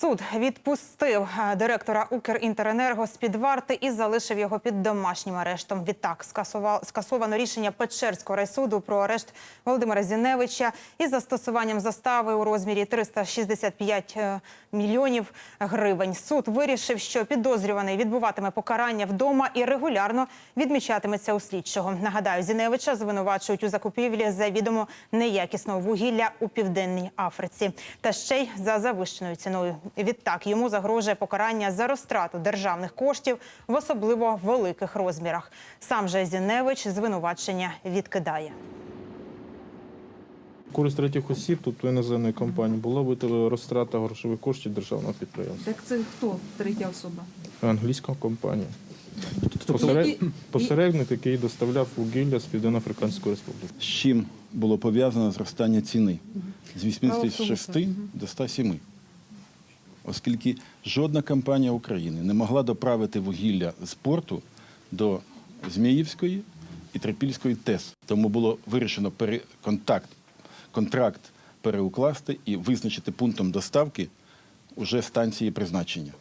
Суд відпустив е, директора Укрінтеренерго з під варти і залишив його під домашнім арештом. Відтак скасовано рішення Печерського райсуду про арешт Володимира Зіневича із застосуванням застави у розмірі 365 е, мільйонів гривень. Суд вирішив, що підозрюваний відбуватиме покарання вдома і регулярно відмічатиметься у слідчого. Нагадаю, Зіневича звинувачують у закупівлі завідомо неякісного вугілля у південній Африці, та ще й за завищеною ціною. Відтак йому загрожує покарання за розтрату державних коштів в особливо великих розмірах. Сам же Зіневич звинувачення відкидає. Користь третіх осіб, тобто іноземної компанії, була виявлена розтрата грошових коштів державного підприємства. Так це хто третя особа? Англійська компанія. Тобто Посеред... Посередник, який доставляв вугілля з Південно-Африканської Республіки. з чим було пов'язано зростання ціни з 86 Правоавтобуса. до 107. Оскільки жодна компанія України не могла доправити вугілля з порту до Зміївської і Трипільської ТЕС. Тому було вирішено контакт, контракт переукласти і визначити пунктом доставки уже станції призначення.